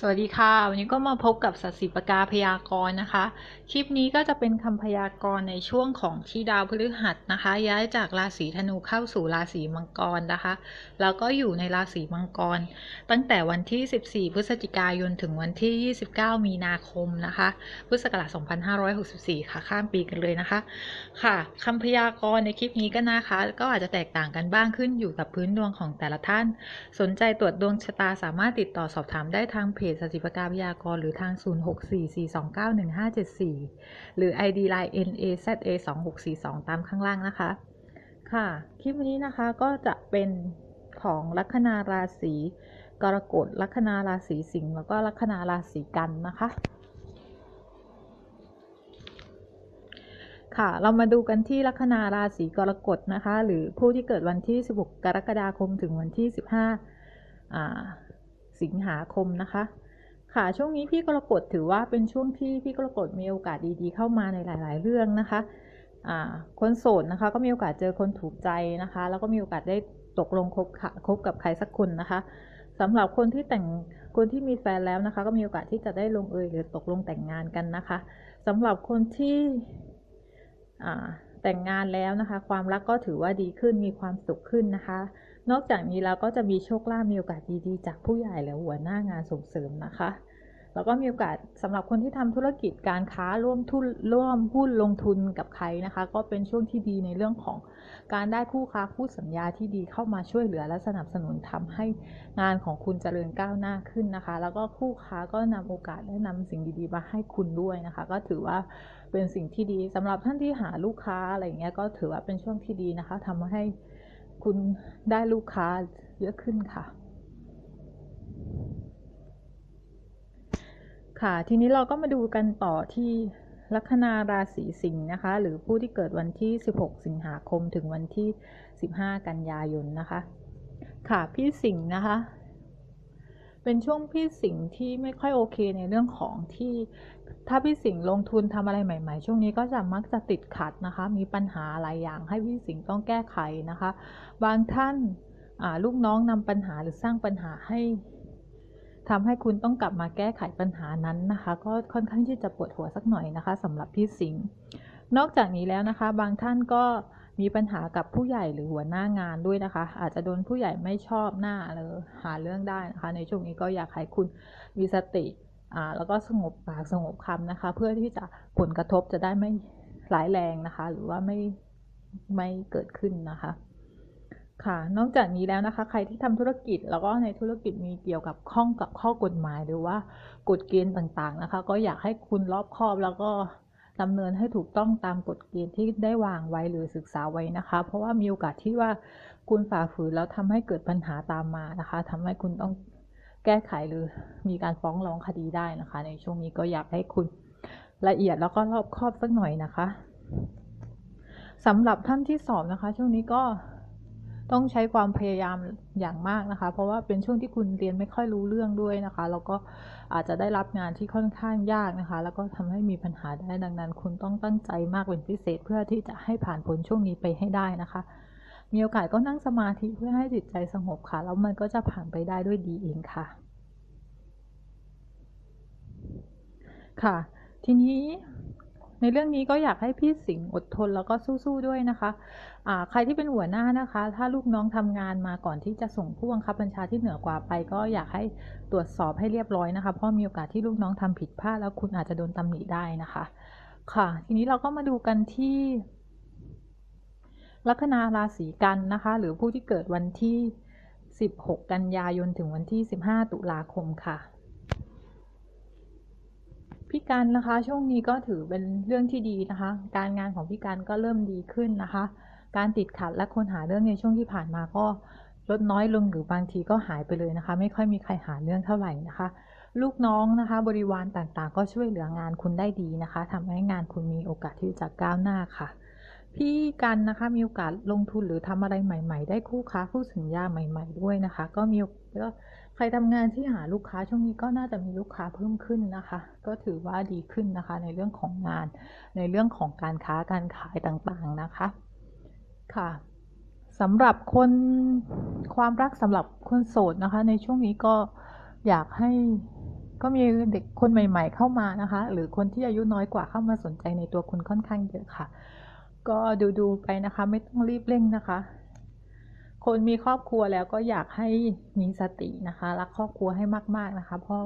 สวัสดีค่ะ วันนี้ก็มาพบกับสัตสีปกาพยากรณ์นะคะ คลิปนี้ก็จะเป็นคำพยากรณ์ในช่วงของที่ดาวพฤหัสนะคะ ย้ายจากราศีธนูเข้าสู่ราศีมังกรนะคะ แล้วก็อยู่ในราศีมังกร ตั้งแต่วันที่ 14 พฤศจิกายนถึงวันที่ 29 มีนาคมนะคะพุทธศักราช2564 ค่ะข้ามปีกันเลยนะคะ ค่ะคำพยากรณ์ในคลิปนี้ก็นะคะ ก็อาจจะแตกต่างกันบ้างขึ้นอยู่กับพื้นดวงของแต่ละท่าน สนใจตรวจดวงชะตาสามารถติดต่อสอบถามได้ทางเพจสถิปกาพยากรณ์หรือทาง 0644291574 หรือ ID Line NAZA2642 ตามข้างล่างนะคะ ค่ะ คลิปนี้นะคะก็จะเป็นของลัคนาราศีกรกฎลัคนาราศีสิงห์แล้วก็ลัคนาราศีกันนะคะ ค่ะเรามาดูกันที่ลัคนาราศีกรกฎนะคะ หรือผู้ที่เกิดวันที่ 16 กรกฎาคมถึงวันที่ 15อ่า สิงหาคมนะคะ ค่ะช่วงนี้พี่กรกฎถือว่าเป็นช่วงที่พี่กรกฎมีโอกาสดีๆ เข้ามาในหลาย ๆ เรื่องนะคะคนโสดนะคะก็มีโอกาสเจอคนถูกใจนะคะ แล้วก็มีโอกาสได้ตกลงคบคคบกับใครสักคนนะคะสำหรับคนที่แต่งคนที่มีแฟนแล้วนะคะ ก็มีโอกาสที่จะได้ลงเอยหรือตกลงแต่งงานกันนะคะสำหรับคนที่แต่งงานแล้วนะคะ ความรักก็ถือว่าดีขึ้นมีความสุขขึ้นนะคะ นอกจากนี้เราก็จะมีโชคลาภมีโอกาสดีๆ จากผู้ใหญ่และหัวหน้างานส่งเสริมนะคะ แล้วก็มีโอกาสสำหรับคนที่ทำธุรกิจการค้าร่วมทุนร่วมหุ้นลงทุนกับใครนะคะ ก็เป็นช่วงที่ดีในเรื่องของการได้คู่ค้าคู่สัญญาที่ดีเข้ามาช่วยเหลือและสนับสนุนทำให้งานของคุณเจริญก้าวหน้าขึ้นนะคะ แล้วก็คู่ค้าก็นำโอกาสและนำสิ่งดีๆ มาให้คุณด้วยนะคะ ก็ถือว่าเป็นสิ่งที่ดีสำหรับท่านที่หาลูกค้าอะไรอย่างเงี้ยก็ถือว่าเป็นช่วงที่ดีนะคะทำให้ คุณได้ลูกค้าเยอะขึ้นค่ะ ค่ะ ทีนี้เราก็มาดูกันต่อที่ลัคนาราศีสิงห์นะคะ หรือผู้ที่เกิดวันที่ 16 สิงหาคมถึงวันที่ 15 กันยายนนะคะ ค่ะ พี่สิงห์นะคะ เป็นช่วงพี่สิงห์ที่ไม่ค่อยโอเคในเรื่องของที่ ถ้าพี่สิงห์ลงทุนทำอะไรใหม่ ๆ ช่วงนี้ก็จะมักจะติดขัดนะคะ มีปัญหาหลายอย่างให้พี่สิงห์ต้องแก้ไขนะคะ บางท่านาลูกน้องนำปัญหาหรือสร้างปัญหาให้ทำให้คุณต้องกลับมาแก้ไขปัญหานั้นนะคะ ก็ค่อนข้างที่จะปวดหัวสักหน่อยนะคะสำหรับพี่สิงห์นอกจากนี้แล้วนะคะ บางท่านก็ มีปัญหากับผู้ใหญ่หรือหัวหน้างานด้วยนะคะ อาจจะโดนผู้ใหญ่ไม่ชอบหน้าหรือหาเรื่องได้นะคะ ในช่วงนี้ก็อยากให้คุณมีสติอ่าแล้วก็สงบปากสงบคำนะคะ เพื่อที่จะผลกระทบจะได้ไม่ร้ายแรงนะคะ หรือว่าไม่ไม่เกิดขึ้นนะคะค่ะ นอกจากนี้แล้วนะคะ ใครที่ทำธุรกิจแล้วก็ในธุรกิจมีเกี่ยวกับข้องกับข้อกฎหมายหรือว่ากฎเกณฑ์ต่างๆนะคะ ก็อยากให้คุณรอบคอบแล้วก็ ดำเนินให้ถูกต้องตามกฎเกณฑ์ที่ได้วางไว้หรือศึกษาไว้นะคะ เพราะว่ามีโอกาสที่ว่าคุณฝ่าฝืนแล้วทำให้เกิดปัญหาตามมานะคะทำให้คุณต้องแก้ไขหรือมีการฟ้องร้องคดีได้นะคะ ในช่วงนี้ก็อยากให้คุณละเอียดแล้วก็รอบคอบสักหน่อยนะคะสำหรับท่านที่สอบนะคะ ช่วงนี้ก็ ต้องใช้ความพยายามอย่างมากนะคะ เพราะว่าเป็นช่วงที่คุณเรียนไม่ค่อยรู้เรื่องด้วยนะคะ แล้วก็อาจจะได้รับงานที่ค่อนข้างยากนะคะ แล้วก็ทำให้มีปัญหาได้ดังนั้น คุณต้องตั้งใจมากเป็นพิเศษเพื่อที่จะให้ผ่านพ้นช่วงนี้ไปให้ได้นะคะ มีโอกาสก็นั่งสมาธิเพื่อให้จิตใจสงบค่ะ แล้วมันก็จะผ่านไปได้ด้วยดีเองค่ะ ค่ะ ทีนี้ ในเรื่องนี้ก็อยากให้พี่สิงห์อดทนแล้วก็สู้ๆด้วยนะคะอ่าใครที่เป็นหัวหน้านะคะ ถ้าลูกน้องทำงานมาก่อนที่จะส่งผู้บังคับบัญชาที่เหนือกว่าไป ก็อยากให้ตรวจสอบให้เรียบร้อยนะคะ เพราะมีโอกาสที่ลูกน้องทำผิดพลาดแล้วคุณอาจจะโดนตำหนิได้นะคะ ค่ะ ทีนี้เราก็มาดูกันที่ ลัคนาราศีกันนะคะ หรือผู้ที่เกิดวันที่ 16 กันยายนถึงวันที่ 15 ตุลาคมค่ะ กันนะคะ ช่วงนี้ก็ถือเป็นเรื่องที่ดีนะคะ การงานของพี่กันก็เริ่มดีขึ้นนะคะ การติดขัดและคนหาเรื่องในช่วงที่ผ่านมาก็ลดน้อยลงหรือบางทีก็หายไปเลยนะคะ ไม่ค่อยมีใครหาเรื่องเท่าไหร่นะคะ ลูกน้องนะคะ บริวารต่างๆ ก็ช่วยเหลืองานคุณได้ดีนะคะทำให้งานคุณมีโอกาสที่จะก้าวหน้าค่ะ พี่กันนะคะมีโอกาสลงทุนหรือทำอะไรใหม่ ๆ ได้คู่ค้าคู่สัญญาใหม่ ๆ ด้วยนะคะ ก็มีก็ใครทำงานที่หาลูกค้าช่วงนี้ก็น่าจะมีลูกค้าเพิ่มขึ้นนะคะ ก็ถือว่าดีขึ้นนะคะ ในเรื่องของงาน ในเรื่องของการค้าการขายต่างๆนะคะ ค่ะสำหรับคนความรักสำหรับคนโสดนะคะ ในช่วงนี้ก็อยากให้ก็มีเด็กคนใหม่ ๆ เข้ามานะคะ หรือคนที่อายุน้อยกว่าเข้ามาสนใจในตัวคุณค่อนข้างเยอะค่ะ ก็ดูๆไปนะคะ ไม่ต้องรีบเร่งนะคะ คนมีครอบครัวแล้วก็อยากให้มีสตินะคะรักครอบครัวให้มากๆนะคะ เพราะ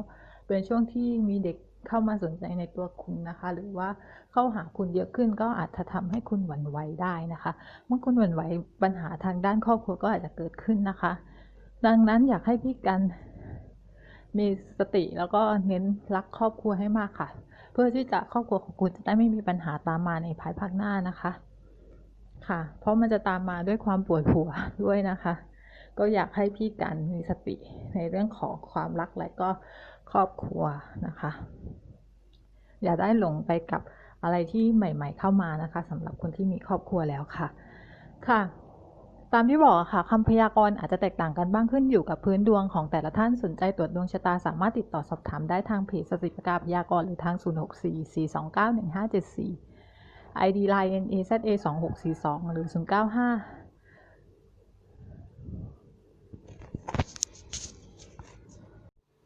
เป็นช่วงที่มีเด็กเข้ามาสนใจในตัวคุณนะคะ หรือว่าเข้าหาคุณเยอะขึ้นก็อาจจะทำให้คุณหวั่นไหวได้นะคะ เมื่อคุณหวั่นไหวปัญหาทางด้านครอบครัวก็อาจจะเกิดขึ้นนะคะ ดังนั้นอยากให้พี่กันมีสติแล้วก็เน้นรักครอบครัวให้มากค่ะ เพื่อที่จะครอบครัวของคุณจะได้ไม่มีปัญหาตามมาในภายภาคหน้านะคะ ค่ะ เพราะมันจะตามมาด้วยความปวดหัวด้วยนะคะ ก็อยากให้พี่กันมีสติในเรื่องของความรักและก็ครอบครัวนะคะ อย่าได้หลงไปกับอะไรที่ใหม่ ๆ เข้ามานะคะสำหรับคนที่มีครอบครัวแล้วค่ะ ค่ะ ตามที่บอกค่ะคำพยากรณ์อาจจะแตกต่างกันบ้างขึ้นอยู่กับพื้นดวงของแต่ละท่านสนใจตรวจดวงชะตาสามารถติดต่อสอบถามได้ทางเพจสติปกาพยากรณ์หรือทาง 0644291574 ID Line NAZA 2642หรือ 095